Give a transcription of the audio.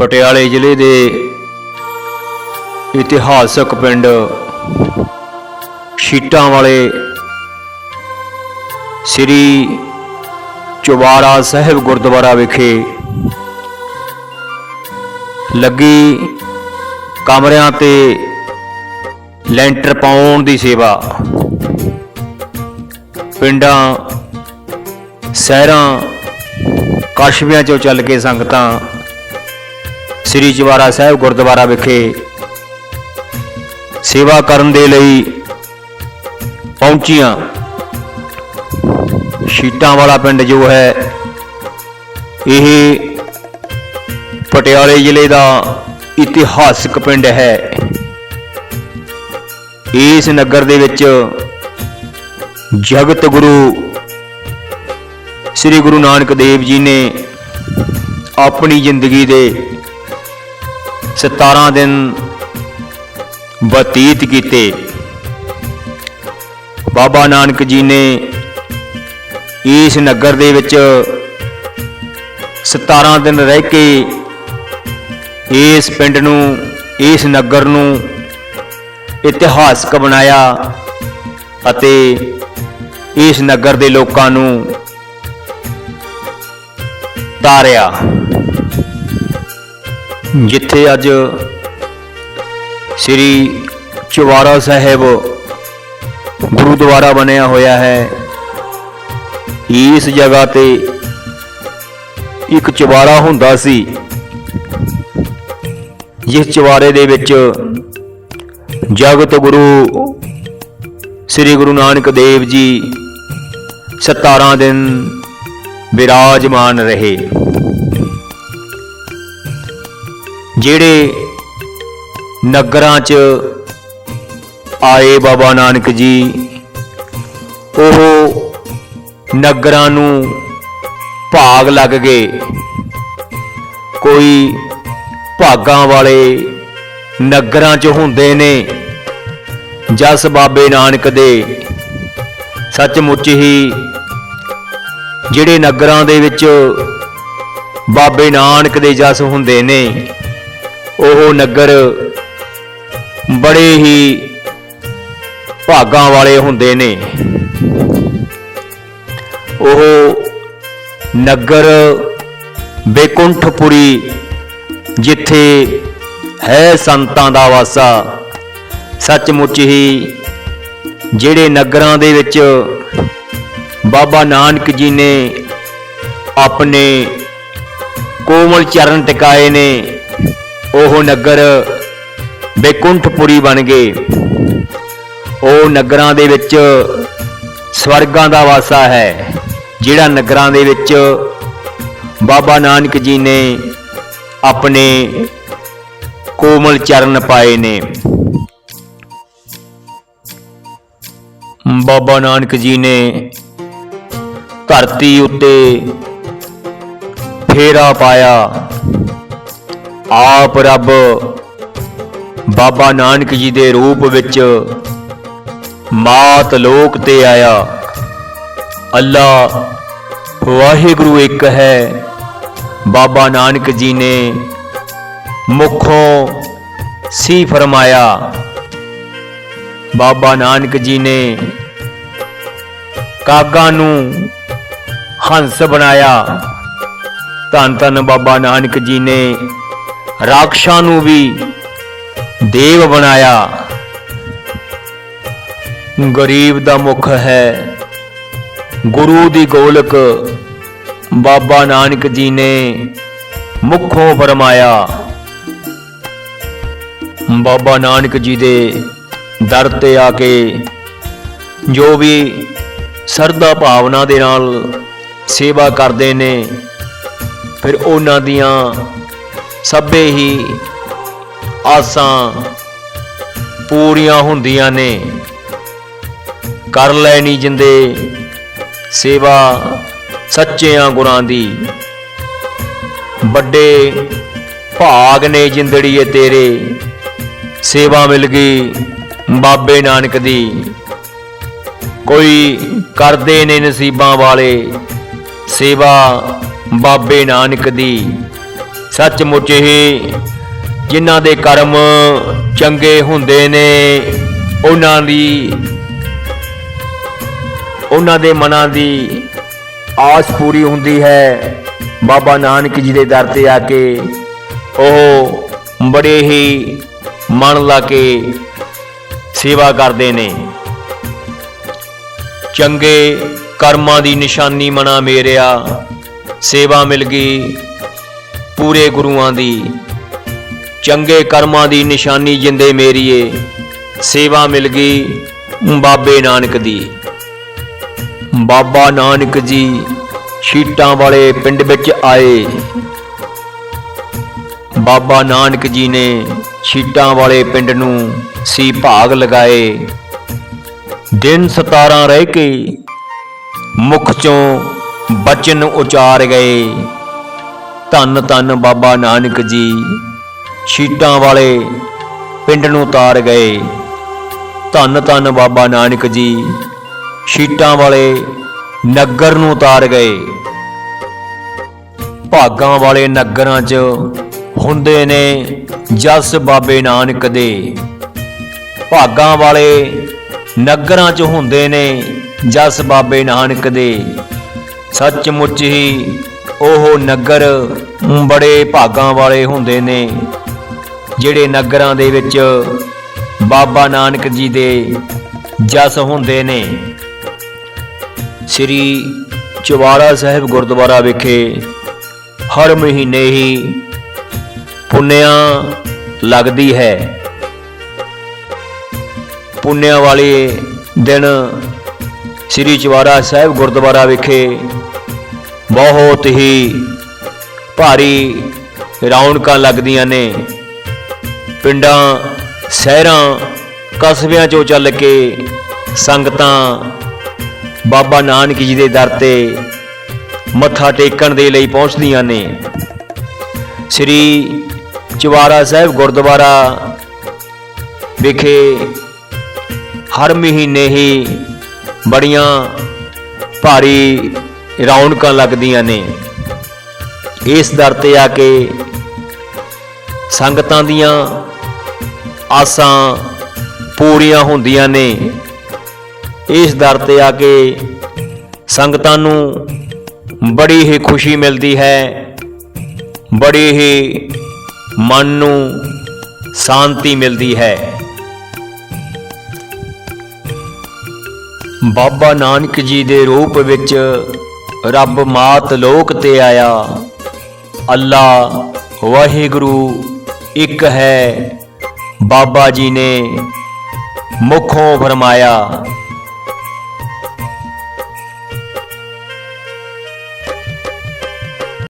ਪਟਿਆਲੇ ਜ਼ਿਲ੍ਹੇ ਦੇ ਇਤਿਹਾਸਕ ਪਿੰਡ ਸ਼ੀਟਾਂ ਵਾਲੇ ਸ੍ਰੀ ਚੁਬਾਰਾ ਸਾਹਿਬ ਗੁਰਦੁਆਰਾ ਵਿਖੇ ਲੱਗੀ ਕਮਰਿਆਂ ਤੇ ਲੈਂਟਰ ਪਾਉਣ ਦੀ ਸੇਵਾ। ਪਿੰਡਾਂ, ਸ਼ਹਿਰਾਂ ਕਸਬਿਆਂ ਚੋਂ ਚੱਲ ਕੇ ਸੰਗਤਾਂ ਸ੍ਰੀ ਚੁਬਾਰਾ ਸਾਹਿਬ ਗੁਰਦੁਆਰਾ ਵਿਖੇ ਸੇਵਾ ਕਰਨ ਦੇ ਲਈ ਪਹੁੰਚੀਆਂ। ਸ਼ੀਟਾਂ ਵਾਲਾ ਪਿੰਡ ਜੋ ਹੈ, ਇਹ ਪਟਿਆਲੇ ਜ਼ਿਲ੍ਹੇ ਦਾ ਇਤਿਹਾਸਕ ਪਿੰਡ ਹੈ। ਇਸ ਨਗਰ ਦੇ ਵਿੱਚ ਜਗਤ ਗੁਰੂ ਸ੍ਰੀ ਗੁਰੂ ਨਾਨਕ ਦੇਵ ਜੀ ਨੇ ਆਪਣੀ ਜ਼ਿੰਦਗੀ ਦੇ 17 ਦਿਨ ਬਤੀਤ ਕੀਤੇ। ਬਾਬਾ ਨਾਨਕ ਜੀ ਨੇ ਇਸ ਨਗਰ ਦੇ ਵਿੱਚ 17 ਦਿਨ ਰਹਿ ਕੇ ਇਸ ਪਿੰਡ ਨੂੰ, ਇਸ ਨਗਰ ਨੂੰ ਇਤਿਹਾਸਕ ਬਣਾਇਆ ਅਤੇ ਇਸ ਨਗਰ ਦੇ ਲੋਕਾਂ ਨੂੰ ਤਾਰਿਆ। ਜਿੱਥੇ ਅੱਜ ਸ੍ਰੀ ਚੁਵਾਰਾ ਸਾਹਿਬ ਗੁਰਦੁਆਰਾ ਬਣਿਆ ਹੋਇਆ ਹੈ। ਇਸ ਜਗ੍ਹਾ ਤੇ ਇੱਕ ਚੁਬਾਰਾ ਹੁੰਦਾ ਸੀ, ਜਿਸ ਚੁਬਾਰੇ ਦੇ ਵਿੱਚ ਜਗਤ ਗੁਰੂ ਸ੍ਰੀ ਗੁਰੂ ਨਾਨਕ ਦੇਵ ਜੀ 17 ਦਿਨ ਵਿਰਾਜਮਾਨ ਰਹੇ। ਜਿਹੜੇ ਨਗਰਾਂ 'ਚ ਆਏ ਬਾਬਾ ਨਾਨਕ ਜੀ, ਉਹ ਨਗਰਾਂ ਨੂੰ ਭਾਗ ਲੱਗ ਗਏ। ਕੋਈ ਭਾਗਾਂ ਵਾਲੇ ਨਗਰਾਂ 'ਚ ਹੁੰਦੇ ਨੇ, ਜਸ ਬਾਬੇ ਨਾਨਕ ਦੇ। ਸੱਚਮੁੱਚ ਹੀ ਜਿਹੜੇ ਨਗਰਾਂ ਦੇ ਵਿੱਚ ਬਾਬੇ ਨਾਨਕ ਦੇ ਜਸ ਹੁੰਦੇ ਨੇ ਉਹ ਨਗਰ ਬੜੇ ਹੀ ਭਾਗਾਂ ਵਾਲੇ ਹੁੰਦੇ ਨੇ। ਉਹ ਨਗਰ ਬੇਕੁੰਠਪੁਰੀ ਜਿੱਥੇ ਹੈ ਸੰਤਾਂ ਦਾ ਵਾਸਾ, ਸੱਚਮੁੱਚ ਹੀ ਜਿਹੜੇ ਨਗਰਾਂ ਦੇ ਵਿੱਚ ਬਾਬਾ ਨਾਨਕ ਜੀ ਨੇ ਆਪਣੇ ਕੋਮਲ ਚਰਨ ਟਿਕਾਏ ਨੇ ਉਹ ਨਗਰ ਬੇਕੁੰਠਪੁਰੀ ਬਣ ਗਏ। ਉਹ ਨਗਰਾਂ ਦੇ ਵਿੱਚ ਸਵਰਗਾਂ ਦਾ ਵਾਸਾ ਹੈ, ਜਿਹੜਾ ਨਗਰਾਂ ਦੇ ਵਿੱਚ ਬਾਬਾ ਨਾਨਕ ਜੀ ਨੇ ਆਪਣੇ ਕੋਮਲ ਚਰਨ ਪਾਏ ਨੇ। ਬਾਬਾ ਨਾਨਕ ਜੀ ਨੇ ਧਰਤੀ ਉੱਤੇ ਫੇਰਾ ਪਾਇਆ। ਆਪ ਰੱਬ ਬਾਬਾ ਨਾਨਕ ਜੀ ਦੇ ਰੂਪ ਵਿੱਚ ਮਾਤ ਲੋਕ ਤੇ ਆਇਆ। ਅੱਲਾ ਵਾਹਿਗੁਰੂ ਇੱਕ ਹੈ। ਬਾਬਾ ਨਾਨਕ ਜੀ ਨੇ ਮੁਖੋਂ ਸੀ ਫਰਮਾਇਆ। ਬਾਬਾ ਨਾਨਕ ਜੀ ਨੇ ਕਾਗਾ ਨੂੰ ਹੰਸ ਬਣਾਇਆ। ਧੰਨ ਧੰਨ ਬਾਬਾ ਨਾਨਕ ਜੀ ਨੇ ਰਾਖਸ਼ਾਂ ਨੂੰ ਵੀ ਦੇਵ ਬਣਾਇਆ। ਗਰੀਬ ਦਾ ਮੁਖ ਹੈ। ਗੁਰੂ ਦੀ ਗੋਲਕ ਬਾਬਾ ਨਾਨਕ ਜੀ ਨੇ ਮੁਖੋਂ ਫਰਮਾਇਆ। ਬਾਬਾ ਨਾਨਕ ਜੀ ਦੇ ਦਰ ਤੇ ਆ ਕੇ ਜੋ ਵੀ ਸਰਦਾ ਭਾਵਨਾ ਦੇ ਨਾਲ ਸੇਵਾ ਕਰਦੇ ਨੇ, ਫਿਰ ਉਹਨਾਂ ਦੀਆਂ ਸਭੇ ਹੀ ਆਸਾਂ ਪੂਰੀਆਂ ਹੁੰਦੀਆਂ ਨੇ। ਕਰ ਲੈਣੀ ਜਿੰਦੇ ਸੇਵਾ ਸੱਚਿਆਂ ਗੁਰਾਂ ਦੀ। ਵੱਡੇ ਭਾਗ ਨੇ ਜਿੰਦੜੀਏ ਤੇਰੇ। ਸੇਵਾ ਮਿਲ ਗਈ ਬਾਬੇ ਨਾਨਕ ਦੀ। ਕੋਈ ਕਰਦੇ ਨੇ ਨਸੀਬਾਂ ਵਾਲੇ। ਸੇਵਾ ਬਾਬੇ ਨਾਨਕ ਦੀ। ਸੱਚਮੁੱਚ ਹੀ ਜਿਨ੍ਹਾਂ ਦੇ ਕਰਮ ਚੰਗੇ ਹੁੰਦੇ ਨੇ, ਉਹਨਾਂ ਦੀ, ਉਹਨਾਂ ਦੇ ਮਨਾਂ ਦੀ ਆਸ ਪੂਰੀ ਹੁੰਦੀ ਹੈ। ਬਾਬਾ ਨਾਨਕ ਜੀ ਦੇ ਦਰ ਤੇ ਆ ਕੇ ਉਹ ਬੜੇ ਹੀ ਮਨ ਲਾ ਕੇ ਸੇਵਾ ਕਰਦੇ ਨੇ। ਚੰਗੇ ਕਰਮਾਂ ਦੀ ਨਿਸ਼ਾਨੀ ਮਨਾ ਮੇਰਿਆ, ਸੇਵਾ ਮਿਲ ਗਈ। ਪੂਰੇ ਗੁਰੂਆਂ ਦੀ, ਚੰਗੇ ਕਰਮਾਂ ਦੀ ਨਿਸ਼ਾਨੀ ਜਿੰਦੇ ਮੇਰੀਏ, ਸੇਵਾ ਮਿਲ ਗਈ ਬਾਬੇ ਨਾਨਕ ਦੀ। ਬਾਬਾ ਨਾਨਕ ਜੀ ਛੀਟਾਂ ਵਾਲੇ ਪਿੰਡ ਵਿੱਚ ਆਏ। ਬਾਬਾ ਨਾਨਕ ਜੀ ਨੇ ਛੀਟਾਂ ਵਾਲੇ ਪਿੰਡ ਨੂੰ ਸੀ ਭਾਗ ਲਗਾਏ। ਦਿਨ 17 ਰਹਿ ਕੇ ਮੁਖ ਚੋਂ ਬਚਨ ਉਚਾਰ ਗਏ। ਧੰਨ ਧੰਨ ਬਾਬਾ ਨਾਨਕ ਜੀ। ਛੀਟਾਂ ਵਾਲੇ ਪਿੰਡ ਨੂੰ ਤਾਰ ਗਏ। ਧੰਨ ਧੰਨ ਬਾਬਾ ਨਾਨਕ ਜੀ ਛੀਟਾਂ ਵਾਲੇ ਨਗਰ ਨੂੰ ਤਾਰ ਗਏ। ਭਾਗਾਂ ਵਾਲੇ ਨਗਰਾਂ 'ਚ ਹੁੰਦੇ ਨੇ ਜਸ ਬਾਬੇ ਨਾਨਕ ਦੇ। ਭਾਗਾਂ ਵਾਲੇ ਨਗਰਾਂ 'ਚ ਹੁੰਦੇ ਨੇ ਜਸ ਬਾਬੇ ਨਾਨਕ ਦੇ। ਸੱਚਮੁੱਚ ਹੀ ਉਹ ਨਗਰ ਬੜੇ ਭਾਗਾਂ ਵਾਲੇ ਹੁੰਦੇ ਨੇ, ਜਿਹੜੇ ਨਗਰਾਂ ਦੇ ਵਿੱਚ ਬਾਬਾ ਨਾਨਕ ਜੀ ਦੇ ਜਸ ਹੁੰਦੇ ਨੇ। ਸ੍ਰੀ ਚਵਾੜਾ ਸਾਹਿਬ ਗੁਰਦੁਆਰਾ ਵਿਖੇ ਹਰ ਮਹੀਨੇ ਹੀ ਪੁੰਨਿਆ ਲੱਗਦੀ ਹੈ। ਪੁੰਨਿਆ ਵਾਲੇ ਦਿਨ ਸ੍ਰੀ ਚਵਾੜਾ ਸਾਹਿਬ ਗੁਰਦੁਆਰਾ ਵਿਖੇ ਬਹੁਤ ਹੀ ਭਾਰੀ ਰੌਣਕਾਂ ਲੱਗਦੀਆਂ ਨੇ। ਪਿੰਡਾਂ, ਸ਼ਹਿਰਾਂ, ਕਸਬਿਆਂ ਚੋਂ ਚੱਲ ਕੇ ਸੰਗਤਾਂ ਬਾਬਾ ਨਾਨਕ ਜੀ ਦੇ ਦਰ ਤੇ ਮੱਥਾ ਟੇਕਣ ਦੇ ਲਈ ਪਹੁੰਚਦੀਆਂ ਨੇ। ਸ੍ਰੀ ਚਵਾਰਾ ਸਾਹਿਬ ਗੁਰਦੁਆਰਾ ਵਿਖੇ ਹਰ ਮਹੀਨੇ ਹੀ ਬੜੀਆਂ ਭਾਰੀ ਰੌਣਕਾਂ ਲੱਗਦੀਆਂ ਨੇ। ਇਸ ਦਰ ਤੇ ਆ ਕੇ ਸੰਗਤਾਂ ਦੀਆਂ ਆਸਾਂ ਪੂਰੀਆਂ ਹੁੰਦੀਆਂ ਨੇ। ਇਸ ਦਰ ਤੇ ਆ ਕੇ ਸੰਗਤਾਂ ਨੂੰ ਬੜੀ ਹੀ ਖੁਸ਼ੀ ਮਿਲਦੀ ਹੈ। ਬੜੀ ਹੀ ਮਨ ਨੂੰ ਸ਼ਾਂਤੀ ਮਿਲਦੀ ਹੈ। ਬਾਬਾ ਨਾਨਕ ਜੀ ਦੇ ਰੂਪ ਵਿੱਚ ਰੱਬ ਮਾਤ ਲੋਕ ਤੇ ਆਇਆ। ਅੱਲਾ ਵਾਹਿਗੁਰੂ ਇੱਕ ਹੈ। ਬਾਬਾ ਜੀ ਨੇ ਮੁਖੋਂ ਫਰਮਾਇਆ